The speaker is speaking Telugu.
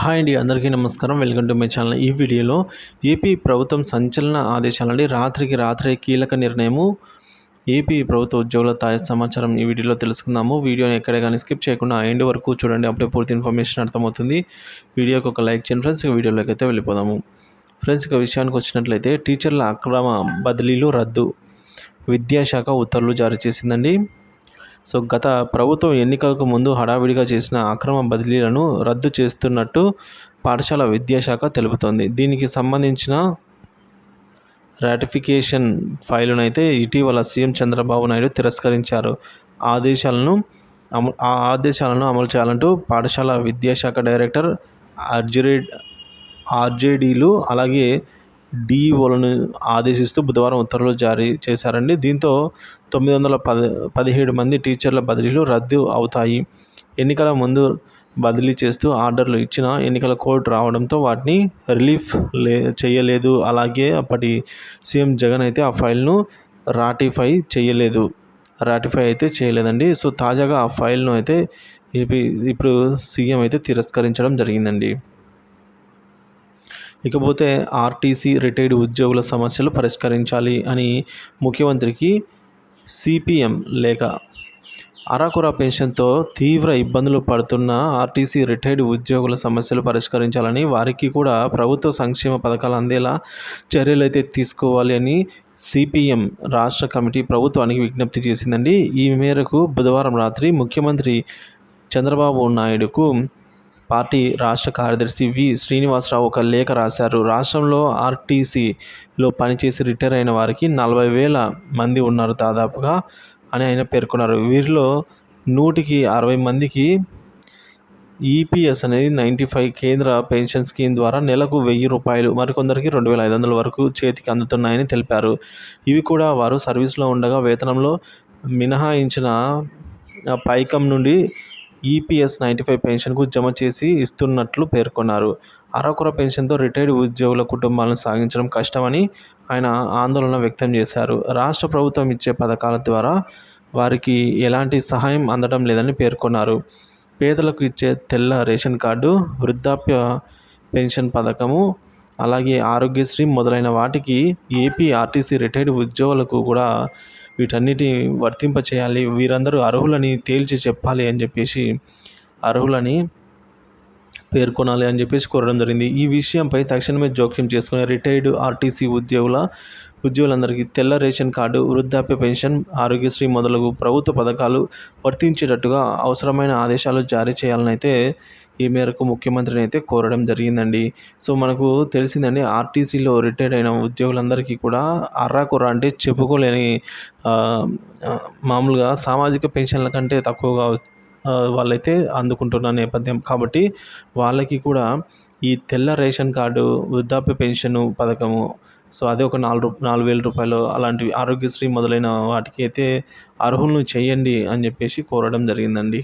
హాయ్ అండి అందరికీ నమస్కారం. Welcome to my channel. ఈ వీడియోలో ఏపీ ప్రభుత్వం సంచలన ఆదేశాలండి. రాత్రికి రాత్రే కీలక నిర్ణయము ఏపీ ప్రభుత్వ ఉద్యోగుల తాజా సమాచారం ఈ వీడియోలో తెలుసుకుందాము. వీడియోని ఎక్కడ కానీ స్కిప్ చేయకుండా ఎండ్ వరకు చూడండి. అప్పుడే పూర్తి ఇన్ఫర్మేషన్ అర్థమవుతుంది. వీడియోకి ఒక లైక్ చేయండి ఫ్రెండ్స్. ఇక వీడియోలోకి అయితే వెళ్ళిపోదాము. ఫ్రెండ్స్ ఇక విషయానికి వచ్చినట్లయితే టీచర్ల అక్రమ బదిలీలు రద్దు. విద్యాశాఖ ఉత్తర్వులు జారీ చేసిందండి. సో గత ప్రభుత్వం ఎన్నికలకు ముందు హడావిడిగా చేసిన అక్రమ బదిలీలను రద్దు చేస్తున్నట్టు పాఠశాల విద్యాశాఖ తెలుపుతోంది. దీనికి సంబంధించిన రాటిఫికేషన్ ఫైలును అయితే ఇటీవల సీఎం చంద్రబాబు నాయుడు తిరస్కరించారు. ఆదేశాలను అమలు ఆ ఆదేశాలను అమలు చేయాలంటూ పాఠశాల విద్యాశాఖ డైరెక్టర్ ఆర్జే ఆర్జేడీలు అలాగే డీఓలను ఆదేశిస్తూ బుధవారం ఉత్తర్వులు జారీ చేశారండి. దీంతో తొమ్మిది వందల పది పదిహేడు మంది టీచర్ల బదిలీలు రద్దు అవుతాయి. ఎన్నికల ముందు బదిలీ చేస్తూ ఆర్డర్లు ఇచ్చిన ఎన్నికల కోడ్ రావడంతో వాటిని రిలీఫ్ లే చేయలేదు. అలాగే అప్పటి సీఎం జగన్ అయితే ఆ ఫైల్ను రాటిఫై చేయలేదు. రాటిఫై అయితే చేయలేదండి. సో తాజాగా ఆ ఫైల్ను అయితే ఏపీ ఇప్పుడు సీఎం అయితే తిరస్కరించడం జరిగిందండి. ఇకపోతే ఆర్టీసీ రిటైర్డ్ ఉద్యోగుల సమస్యలు పరిష్కరించాలి అని ముఖ్యమంత్రికి సిపిఎం లేఖ. అరాకురా పెన్షన్తో తీవ్ర ఇబ్బందులు పడుతున్న ఆర్టీసీ రిటైర్డ్ ఉద్యోగుల సమస్యలు పరిష్కరించాలని వారికి కూడా ప్రభుత్వ సంక్షేమ పథకాలు అందేలా చర్యలు అయితే తీసుకోవాలి అని సిపిఎం రాష్ట్ర కమిటీ ప్రభుత్వానికి విజ్ఞప్తి చేసిందండి. ఈ మేరకు బుధవారం రాత్రి ముఖ్యమంత్రి చంద్రబాబు నాయుడుకు పార్టీ రాష్ట్ర కార్యదర్శి వి. శ్రీనివాసరావు ఒక లేఖ రాశారు. రాష్ట్రంలో ఆర్టీసీలో పనిచేసి రిటైర్ అయిన వారికి నలభై వేల మంది ఉన్నారు దాదాపుగా అని ఆయన పేర్కొన్నారు. వీరిలో నూటికి అరవై మందికి ఈపీఎస్ అనేది నైంటీ ఫైవ్ కేంద్ర పెన్షన్ స్కీమ్ ద్వారా నెలకు వెయ్యి రూపాయలు మరికొందరికి రెండు వేల ఐదు వందల వరకు చేతికి అందుతున్నాయని తెలిపారు. ఇవి కూడా వారు సర్వీస్లో ఉండగా వేతనంలో మినహాయించిన పైకం నుండి ఈపీఎస్ నైంటీ ఫైవ్ పెన్షన్కు జమ చేసి ఇస్తున్నట్లు పేర్కొన్నారు. అరకొర పెన్షన్తో రిటైర్డ్ ఉద్యోగుల కుటుంబాలను సాగించడం కష్టమని ఆయన ఆందోళన వ్యక్తం చేశారు. రాష్ట్ర ప్రభుత్వం ఇచ్చే పథకాల ద్వారా వారికి ఎలాంటి సహాయం అందడం లేదని పేర్కొన్నారు. పేదలకు ఇచ్చే తెల్ల రేషన్ కార్డు వృద్ధాప్య పెన్షన్ పథకము అలాగే ఆరోగ్యశ్రీ మొదలైన వాటికి ఏపీ ఆర్టీసీ రిటైర్డ్ ఉద్యోగులకు కూడా వీటన్నిటి వర్తింప చేయాలి వీరందరూ అర్హులని తేల్చి చెప్పాలి అని చెప్పేసి అర్హులని పేర్కొనాలి అని చెప్పేసి కోరడం జరిగింది. ఈ విషయంపై తక్షణమే జోక్యం చేసుకునే రిటైర్డ్ ఆర్టీసీ ఉద్యోగుల ఉద్యోగులందరికీ తెల్ల రేషన్ కార్డు వృద్ధాప్య పెన్షన్ ఆరోగ్యశ్రీ మొదలగు ప్రభుత్వ పథకాలు వర్తించేటట్టుగా అవసరమైన ఆదేశాలు జారీ చేయాలని అయితే ఈ మేరకు ముఖ్యమంత్రిని అయితే కోరడం జరిగిందండి. సో మనకు తెలిసిందండి ఆర్టీసీలో రిటైర్డ్ అయిన ఉద్యోగులందరికీ కూడా అర్రాకుర్ర అంటే చెప్పుకోలేని మామూలుగా సామాజిక పెన్షన్ల కంటే తక్కువగా వాళ్ళైతే అందుకుంటున్న నేపథ్యం. కాబట్టి వాళ్ళకి కూడా ఈ తెల్ల రేషన్ కార్డు వృద్ధాప్య పెన్షన్ పథకము సో అదే ఒక నాలుగు నాలుగు వేల రూపాయలు అలాంటివి ఆరోగ్యశ్రీ మొదలైన వాటికి అయితే అర్హులను చేయండి అని చెప్పేసి కోరడం జరిగిందండి.